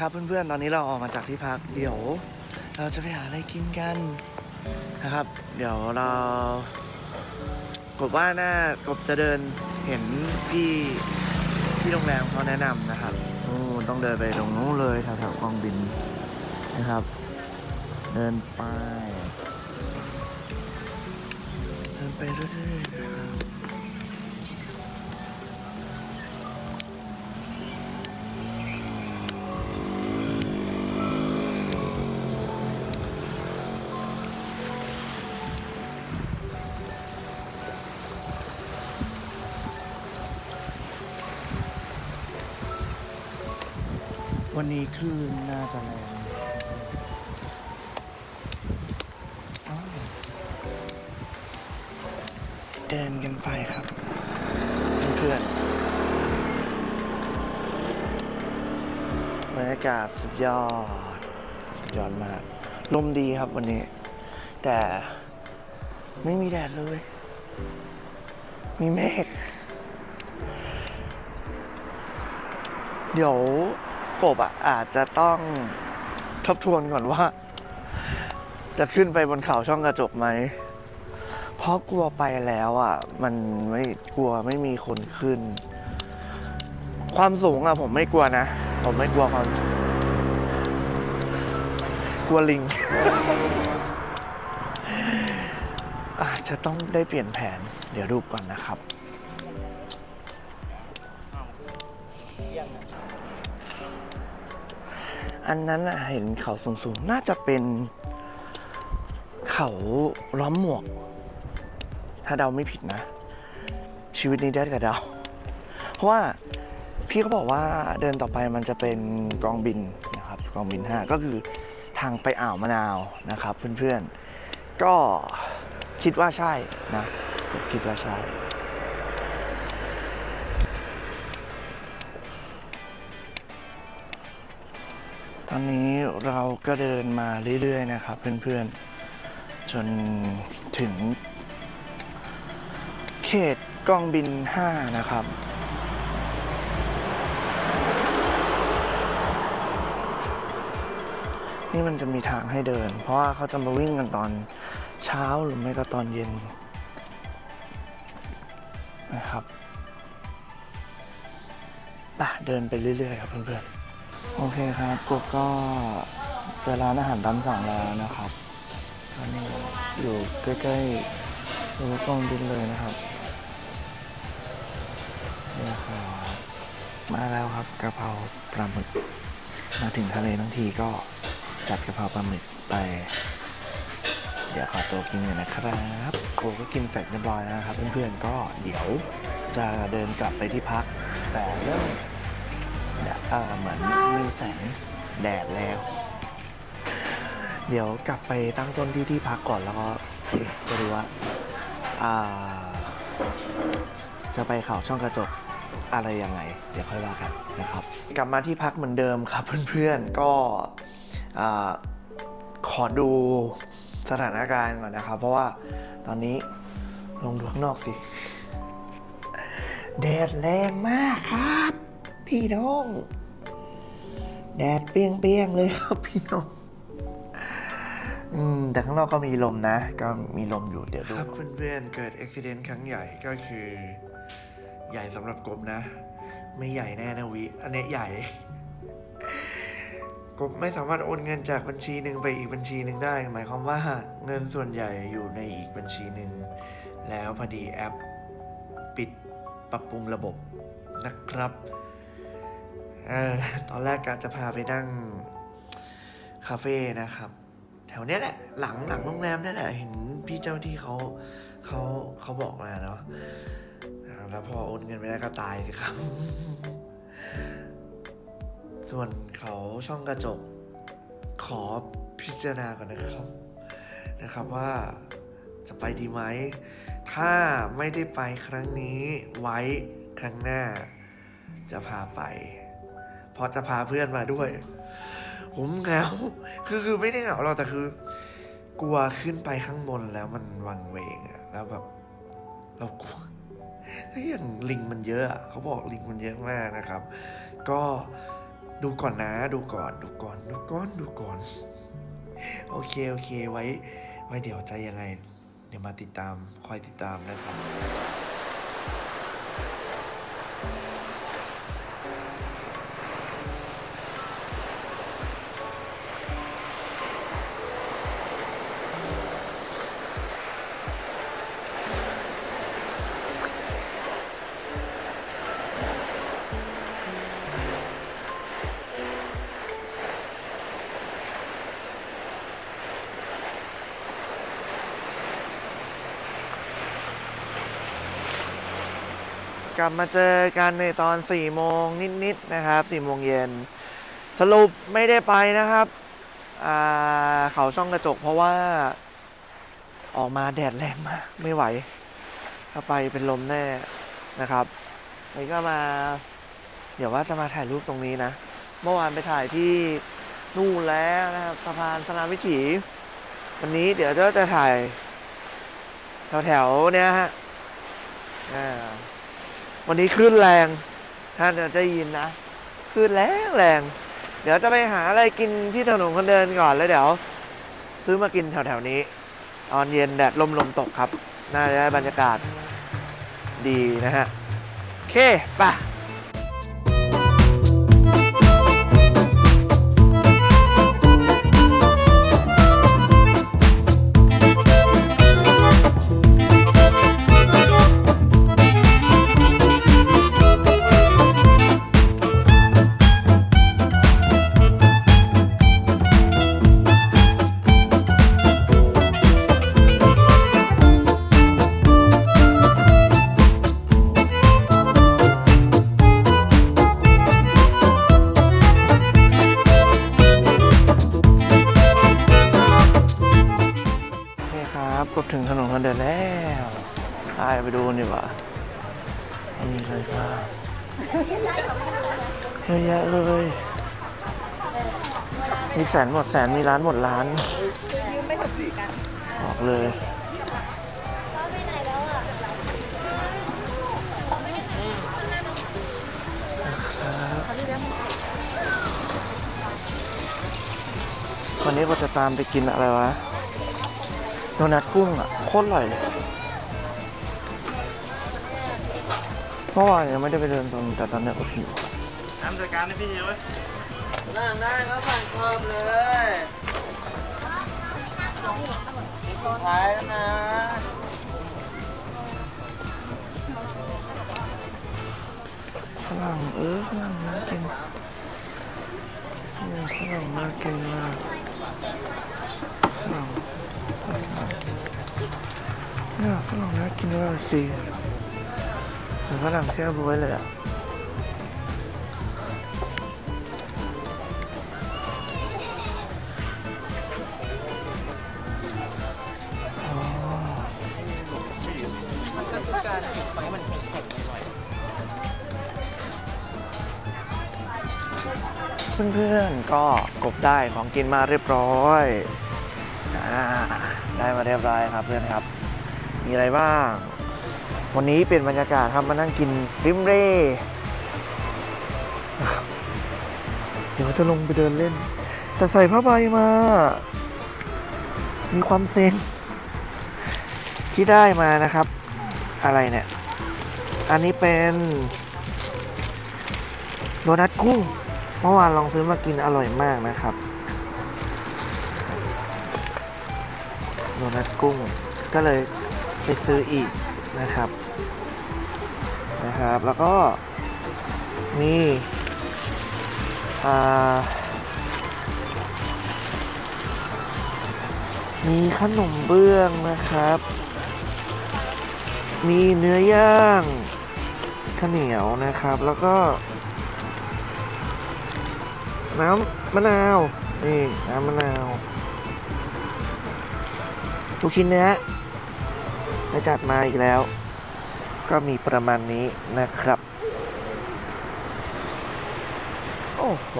ครับเพื่อนๆ ตอนนี้เราออกมาจากที่พัก เดี๋ยว เราจะไปหาอะไรกินกันนะครับ เดี๋ยวเรากบว่าหน่ากบจะเดินเห็นพี่ที่โรงแรมเขาแนะนำนะครับโอ้ต้องเดินไปตรงนู้นเลยแถวๆกองบินนะครับ เดินไป เดินไปเรื่อยๆนะครับ วันนี้คลื่นน่าจะแรงอ้าวเดินกันไปครับ เพื่อนๆบรรยากาศสุดยอด สุดยอดมาก ลมดีครับวันนี้ แต่ไม่มีแดดเลย มีเมฆเดี๋ยว กบอะอาจจะต้องทบทวนก่อนว่า จะขึ้นไปบนเขาช่องกระจกไหม เพราะกลัวไปแล้วอะ มันไม่กลัวไม่มีคนขึ้น ความสูงอะผมไม่กลัวนะ ผมไม่กลัวความสูงกลัวลิง อาจจะต้องได้เปลี่ยนแผน เดี๋ยวดูก่อนนะครับ อันนั้นเห็นเขาสูงๆ น่าจะเป็นเขาล้อมหมวก ถ้าเดาไม่ผิดนะ ชีวิตนี้ได้แต่เดา เพราะว่าพี่เขาบอกว่าเดินต่อไปมันจะเป็นกองบินนะครับกองบิน 5 ก็คือทางไปอ่าวมะนาวนะครับเพื่อนๆ ก็คิดว่าใช่นะ คิดว่าใช่ อนนี้เราก็เดินมาเรื่อย ๆ นะครับ เพื่อนๆ จนถึง เขตกองบิน 5 นะครับ นี่มันจะมีทางให้เดิน เพราะว่าเขาจะมาวิ่งกันตอนเช้าหรือไม่ก็ตอนเย็นนะครับป่ะเดินไปเรื่อย ๆ ครับเพื่อนๆ โอเคครับกบก็เจอร้านอาหารตามสั่งแล้วนะครับตอนนี้อยู่ใกล้ๆรั้วกองบินเลยนะครับนี่ครับมาแล้วครับกะเพราปลาหมึกมาถึงทะเลทั้งทีก็จัดกะเพราปลาหมึกไป เดี๋ยวขอตัวกินกันนะครับโกก็กินเสร็จเรียบร้อยนะครับ เพื่อนๆก็เดี๋ยวจะเดินกลับไปที่พัก แต่เริ่อ่อ เหมือนมีแสงแดดแล้ว เดี๋ยวกลับไปตั้งต้นที่ที่พักก่อนแล้วก็จะดูว่าจะไปเขาช่องกระจกอะไรยังไง เดี๋ยวค่อยว่ากันนะครับ กลับมาที่พักเหมือนเดิมครับเพื่อนๆก็ขอดูสถานการณ์ก่อนนะครับ เพราะว่าตอนนี้ลงดูข้างนอกสิ แดดแรงมากครับ พี่น้อง แดดเปรี้ยงๆเลยครับพี่น้องอืมแต่ข้างนอกก็มีลมนะ ก็มีลมอยู่เดี๋ยวดูครับเพื่อนๆเกิดอุบิเหตุครั้งใหญ่ก็คือ ใหญ่สำหรับกบนะ ไม่ใหญ่แน่นะวิ อันนี้ใหญ่ กบไม่สามารถโอนเงินจากบัญชีหนึ่งไปอีกบัญชีหนึ่งได้ หมายความว่าเงินส่วนใหญ่อยู่ในอีกบัญชีหนึ่งแล้วพอดีแอป ปิดปรับปรุงระบบนะครับ เออตอนแรกกะจะพาไปนั่งคาเฟ่นะครับ แถวเนี้ยแหละหลังหลังโรงแรมนี่แหละเห็นพี่เจ้าที่เขาเขาเขาบอกมาเนาะแล้วพอโอนเงินไม่ได้ก็ตายสิครับ ส่วนเขาช่องกระจกขอพิจารณาก่อนนะครับนะครับว่าจะไปดีไหม ถ้าไม่ได้ไปครั้งนี้ไว้ครั้งหน้าจะพาไป เพราะจะพาเพื่อนมาด้วย ผมเหงาคือคือไม่ได้เหงาหรอกแต่คือ กลัวขึ้นไปข้างบนแล้วมันวังเวงอะแล้วแบบ เรากลัวเฮ้ยอย่างลิงมันเยอะเขาบอกลิงมันเยอะมากนะครับ ก็ดูก่อนนะ ดูก่อน ดูก่อน ดูก่อนดูก่อน โอเค โอเคไว้ ไว้เดี๋ยวใจยังไง เดี๋ยวมาติดตาม คอยติดตามนะครับ ลับมาเจอกันในตอน4โมงนิดๆนะครับ4โมงเย็นสรุปไม่ได้ไปนะครับเขาช่องกระจกเพราะว่าออกมาแดดแรงมาก ไม่ไหว ถ้าไปเป็นลมแน่นะครับนี่ก็มา เดี๋ยวว่าจะมาถ่ายรูปตรงนี้นะ เมื่อวานไปถ่ายที่นู่นแล้วนะครับสะพานสนามวิถี วันนี้เดี๋ยวจะจะถ่าย แถวๆเนี้ยฮะอ่า วันนี้คลื่นแรง ท่านจะได้ยินนะคลื่นแรงแรง เดี๋ยวจะไปหาอะไรกินที่ถนนคนเดินก่อนแล้วเดี๋ยว ซื้อมากินแถวๆนี้ ตอนเย็นแดดลมลมตกครับ น่าจะได้บรรยากาศดีนะฮะ โอเคไป่ะ แสนหมดแสนมีร้านหมดร้านบอกเลยวันนี้ก็จะตามไปกินอะไรวะโดนัทกุ้งอะ โคตรอร่อยเลยเมื่อวานยังไม่ได้ไปเดินตรงแต่ตอนนี้ก็หิวน้ำจัดการให้พี่เยอะ นั่งได้ก็สั่งเพิ่มเลยสุดท้ายแล้วนะฝรั่งเออฝรั่งน่ากินเนี่ยฝรั่งน่ากินมากฝรั่งฝรั่งเนี่ยฝรั่งน่ากินมากสิเหมือนฝรั่งเที่ยวบวยเลยอะ เพื่อนๆ ก็กบได้ของกินมาเรียบร้อยอได้มาเรียบร้อยครับเพื่อนครับ มีอะไรบ้าง วันนี้เป็นบรรยากาศครับมานั่งกินริมเร่เดี๋ยวจะลงไปเดินเล่น แต่ใส่ผ้าใบมา มีความเซนที่ได้มานะครับ อะไรเนี่ย อันนี้เป็นโดนัทกุ้ง มื่อวานลองซื้อมากินอร่อยมากนะครับโดนัทกุ้ง ก็เลยไปซื้ออีกนะครับนะครับ แล้วก็มีอ่มีขนมเบื้องนะครับ มีเนื้อย่างข้าวเหนียวนะครับ แล้วก็ น้ำมะนาว นี่น้ำมะนาวลูกชิ้นเนื้อได้จัดมาอีกแล้ว ก็มีประมาณนี้นะครับ โอ้โห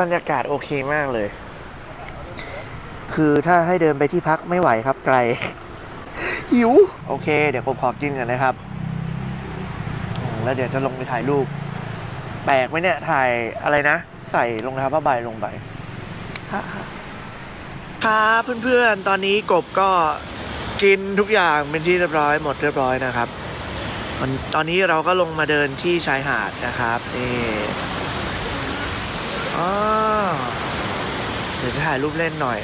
บรรยากาศโอเคมากเลย คือถ้าให้เดินไปที่พักไม่ไหวครับไกล หิว โอเค เดี๋ยวผมขอกินกันนะครับ แล้วเดี๋ยวจะลงไปถ่ายรูป แปลกไหมเนี่ย ถ่ายอะไรนะ ใส่รองเท้าผ้าใบลงไปครับเพื่อนๆ ตอนนี้กบก็กินทุกอย่างเป็นที่เรียบร้อยหมดเรียบร้อยนะครับตอนนี้เราก็ลงมาเดินที่ชายหาดนะครับนี่อ๋อเดี๋ยวจะถ่ายรูปเล่นหน่อย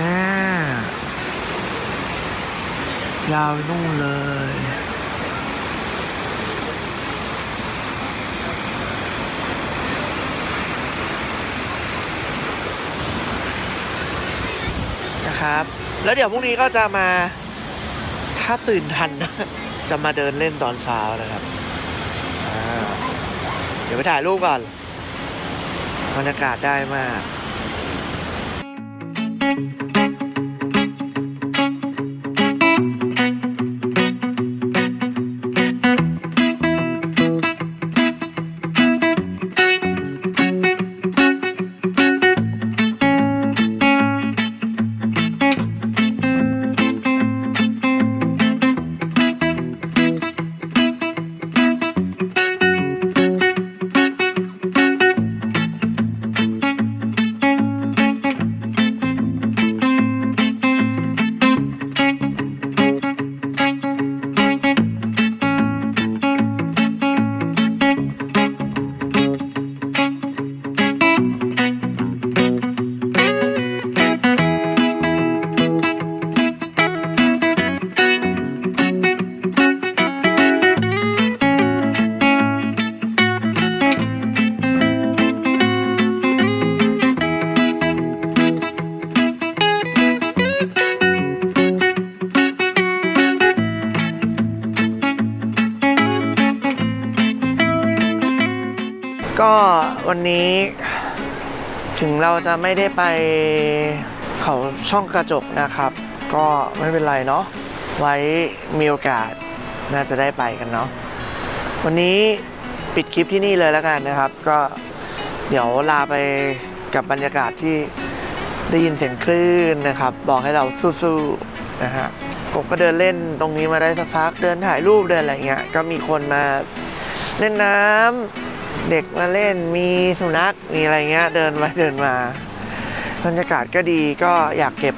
อ่ายาวนู่นเลย นะครับ แล้วเดี๋ยวพรุ่งนี้ก็จะมา ถ้าตื่นทันนะจะมาเดินเล่นตอนเช้านะครับ เดี๋ยวไปถ่ายรูปก่อนบรรยากาศได้มาก เราจะไม่ได้ไปเขาช่องกระจกนะครับ ก็ไม่เป็นไรเนาะไว้มีโอกาสน่าจะได้ไปกันเนาะวันนี้ปิดคลิปที่นี่เลยแล้วกันนะครับ ก็เดี๋ยวลาไปกับบรรยากาศที่ได้ยินเสียงคลื่นนะครับ บอกให้เราสู้ๆนะฮะผมก็เดินเล่นตรงนี้มาได้สักพักเดินถ่ายรูปเดินอะไรเงี้ยก็มีคนมาเล่นน้ำ เด็กมาเล่นมีสุนัขมีอะไรเงี้ยเดินไปเดินมาบรรยากาศก็ดีก็อยากเก็บ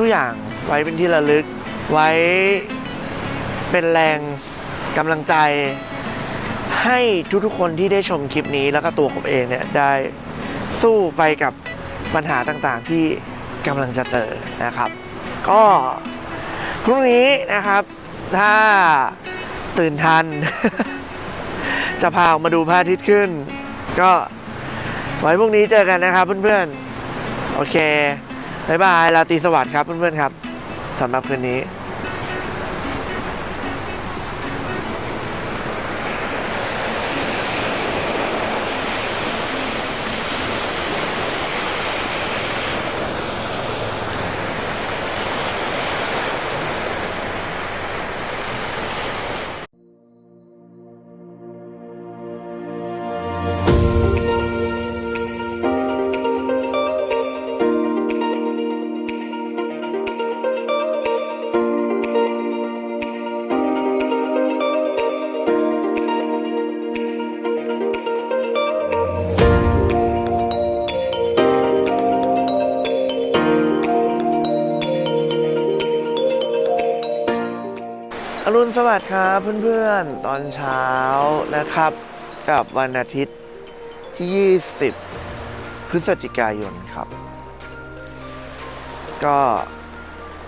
ทุกๆอย่างไว้เป็นที่ระลึก ไว้เป็นแรงกำลังใจ ให้ทุกๆคนที่ได้ชมคลิปนี้แล้วก็ตัวผมเองเนี่ยได้สู้ไปกับปัญหาต่างๆที่กำลังจะเจอนะครับ ก็พรุ่งนี้นะครับ ถ้าตื่นทัน จะพาออกมาดูพระอาทิตย์ขึ้น ก็ไว้พรุ่งนี้เจอกันนะครับเพื่อนๆ โอเคบายบายลาตรีสวัสดิ์ครับเพื่อนๆครับสำหรับคืนนี้ วัสดิ์ครับเพื่อนๆ ตอนเช้านะครับ กับวันอาทิตย์ที่ 20 พฤศจิกายนครับ ก็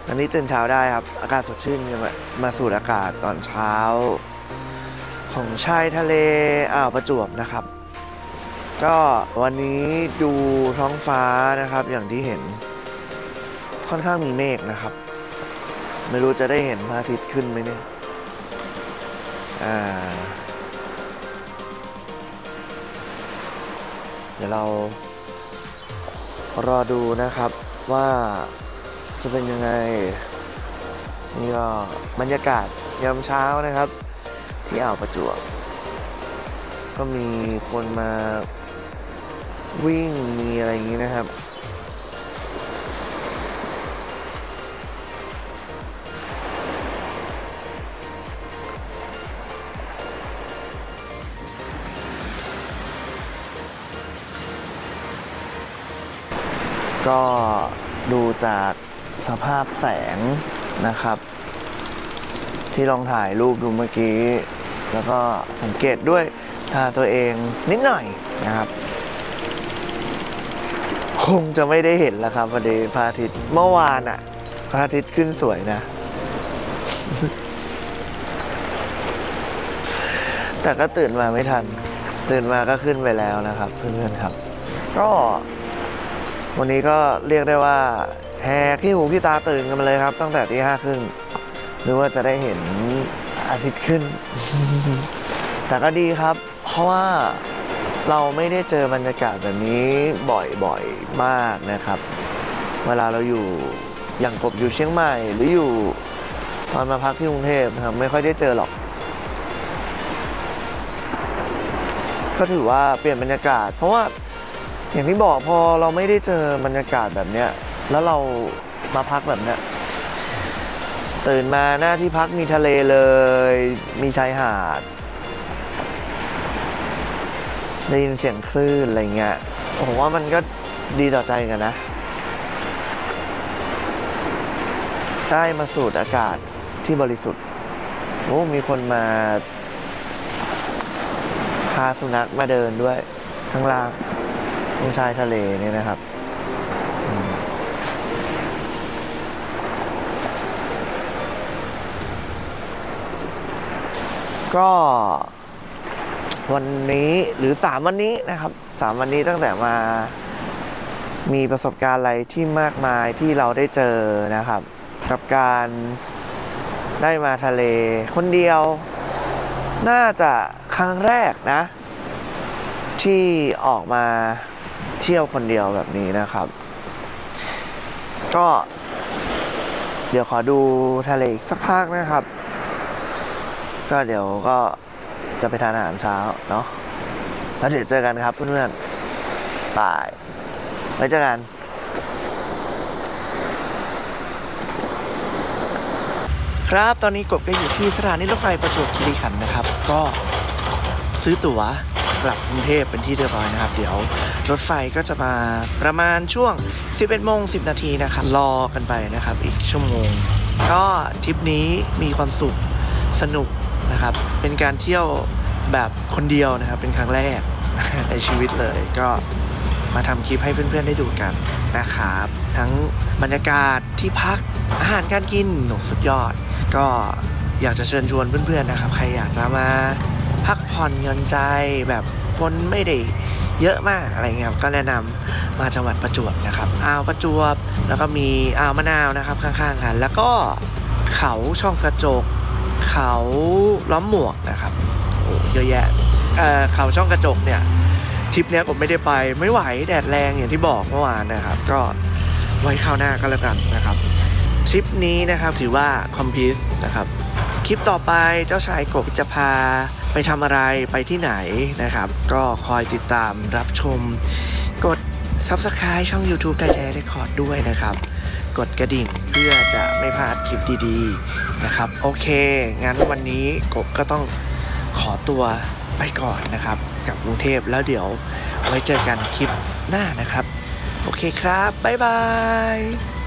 วันนี้ตื่นเช้าได้ครับ อากาศสดชื่นมามาสูดอากาศตอนเช้า ของชายทะเลอ่าวประจวบนะครับ ก็วันนี้ดูท้องฟ้านะครับ อย่างที่เห็นค่อนข้างมีเมฆนะครับ ไม่รู้จะได้เห็นพระอาทิตย์ขึ้นไหมเนี่ย อ่า เดี๋ยวเรา รอดูนะครับว่าจะเป็นยังไง นี่ก็บรรยากาศยามเช้านะครับ ที่อ่าวประจวบก็มีคนมาวิ่งมีอะไรอย่างนี้นะครับ ก็ดูจากสภาพแสงนะครับ ที่ลองถ่ายรูปดูเมื่อกี้ แล้วก็สังเกตด้วยตาตัวเองนิดหน่อยนะครับคงจะไม่ได้เห็นแล้วครับพอดีพระอาทิตย์เมื่อวานอะพระอาทิตย์ขึ้นสวยนะ แต่ก็ตื่นมาไม่ทัน ตื่นมาก็ขึ้นไปแล้วนะครับ เพื่อนๆครับ ก็ วันนี้ก็เรียกได้ว่าแฮขี้หูขี้ตาตื่นกันมาเลยครับ ตั้งแต่ที่ห้าครึ่งหรือว่าจะได้เห็นอาทิตย์ขึ้น แต่ก็ดีครับ เพราะว่าเราไม่ได้เจอบรรยากาศแบบนี้บ่อยๆมากนะครับ เวลาเราอยู่อย่างกบอยู่เชียงใหม่ หรืออยู่ตอนมาพักที่กรุงเทพนะครับไม่ค่อยได้เจอหรอก ก็ถือว่าเปลี่ยนบรรยากาศ เพราะว่า อย่างที่บอกพอเราไม่ได้เจอบรรยากาศแบบเนี้ย แล้วเรามาพักแบบเนี้ยตื่นมาหน้าที่พักมีทะเลเลย มีชายหาดได้ยินเสียงคลื่นอะไรเงี้ยผมว่ามันก็ดีต่อใจกันนะ ได้มาสูดอากาศที่บริสุทธิ์โอ้มีคนมาพาสุนัขมาเดินด้วยข้างล่าง ตรงชายทะเลนี่นะครับก็วันนี้หรือสามวันนี้นะครับสามวันนี้ตั้งแต่มามีประสบการณ์อะไรที่มากมายที่เราได้เจอนะครับ กับการได้มาทะเลคนเดียว น่าจะครั้งแรกนะ ที่ออกมา เที่ยวคนเดียวแบบนี้นะครับ ก็ เดี๋ยวขอดูทะเลอีกสักพักนะครับ ก็เดี๋ยวก็จะไปทานอาหารเช้าเนาะแล้วเดี๋ยวเจอกันครับเพื่อนๆบายไว้เจอกันครับ ตอนนี้กบก็อยู่ที่สถานีรถไฟประจวบคีรีขันธ์นะครับ ก็ซื้อตั๋วกลับกรุงเทพเป็นที่เรียบร้อยนะครับ เดี๋ยว รถไฟก็จะมาประมาณช่วง 11โมง10 นาทีนะครับ รอกันไปนะครับ อีกชั่วโมง ก็ทริปนี้มีความสุขสนุกนะครับ เป็นการเที่ยวแบบคนเดียวนะครับ เป็นครั้งแรกในชีวิตเลยก็มาทำคลิปให้เพื่อนๆได้ดูกันนะครับ ทั้งบรรยากาศที่พักอาหารการกินหนุกสุดยอด ก็อยากจะเชิญชวนเพื่อนๆนะครับ ใครอยากจะมาพักผ่อนหย่อนใจแบบคนไม่ได้ เยอะมากอะไรเงี้ยครับก็แนะนำมาจังหวัดประจวบนะครับอ่าวประจวบแล้วก็มีอ่าวมะนาวนะครับข้างๆกันแล้วก็เขาช่องกระจก เขาล้อมหมวกนะครับโอ้เยอะแยะเอ่อเขาช่องกระจกเนี่ยทริปเนี้ยผมไม่ได้ไปไม่ไหวแดดแรงอย่างที่บอกเมื่อวานนะครับ ก็ไว้คราวหน้าก็แล้วกันนะครับทริปนี้นะครับถือว่าคอมพิวนะครับคลิปต่อไปเจ้าชายกบจะพา ไปทำอะไรไปที่ไหนนะครับ ก็คอยติดตามรับชม กด Subscribe ช่อง YouTube ไทยแท้เรคคอร์ดด้วยนะครับ กดกระดิ่งเพื่อจะไม่พลาดคลิปดีๆนะครับ โอเค งั้นวันนี้กบก็ต้องขอตัวไปก่อนนะครับ กับกรุงเทพแล้วเดี๋ยวไว้เจอกันคลิปหน้านะครับ โอเคครับ บ๊ายบาย